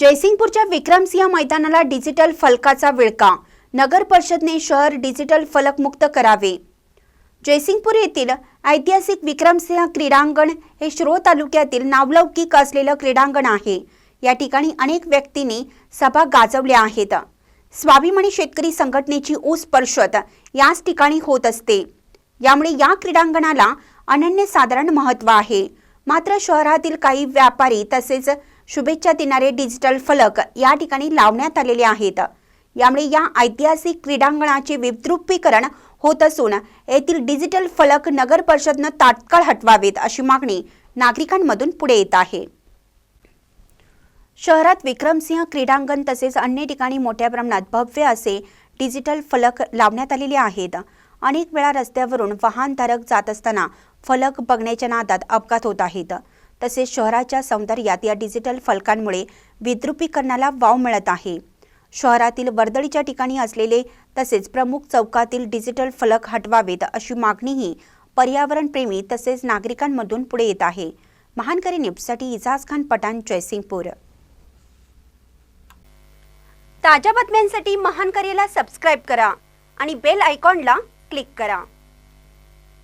जयसिंगपूरच्या विक्रमसिंह मैदानाला डिजिटल फलकाचा विळका. नगर परिषदने शहर डिजिटल फलकमुक्त करावे. जयसिंगपूर येथील ऐतिहासिक विक्रमसिंह क्रीडांगण हे श्रो तालुक्यातील नावलौकिक असलेलं क्रीडांगण आहे. या ठिकाणी अनेक व्यक्तींनी सभा गाजवल्या आहेत. स्वाभिमानी शेतकरी संघटनेची ऊस परिषद याच ठिकाणी होत असते. यामुळे या क्रीडांगणाला अनन्यसाधारण महत्त्व आहे. मात्र शहरातील काही व्यापारी तसेच शुभेच्छा देणारे डिजिटल फलक या ठिकाणी लावण्यात आलेले आहेत. यामुळे या ऐतिहासिक क्रीडांगणाचे विद्रुपीकरण होत असून येथील डिजिटल फलक नगर परिषदनं तात्काळ हटवावेत अशी मागणी नागरिकांमधून पुढे येत आहे. शहरात विक्रमसिंह क्रीडांगण तसेच अन्य ठिकाणी मोठ्या प्रमाणात भव्य असे डिजिटल फलक लावण्यात आलेले आहेत. अनेक वेळा रस्त्यावरून वाहनधारक जात असताना फलक बघण्याच्या नादात अपघात होत आहेत. तसेच शहराच्या सौंदर्यात या डिजिटल फलकांमुळे विद्रुपीकरणाला वाव मिळत आहे. शहरातील वर्दळीच्या ठिकाणी असलेले तसेच प्रमुख चौकातील डिजिटल फलक हटवावेत अशी मागणीही पर्यावरणप्रेमी तसेच नागरिकांमधून पुढे येत आहे. महानकरी न्यूजसाठी इजाज खान पठाण जयसिंगपूर. ताज्या बातम्यांसाठी महानकरीला सबस्क्राईब करा आणि बेल आयकॉनला क्लिक करा.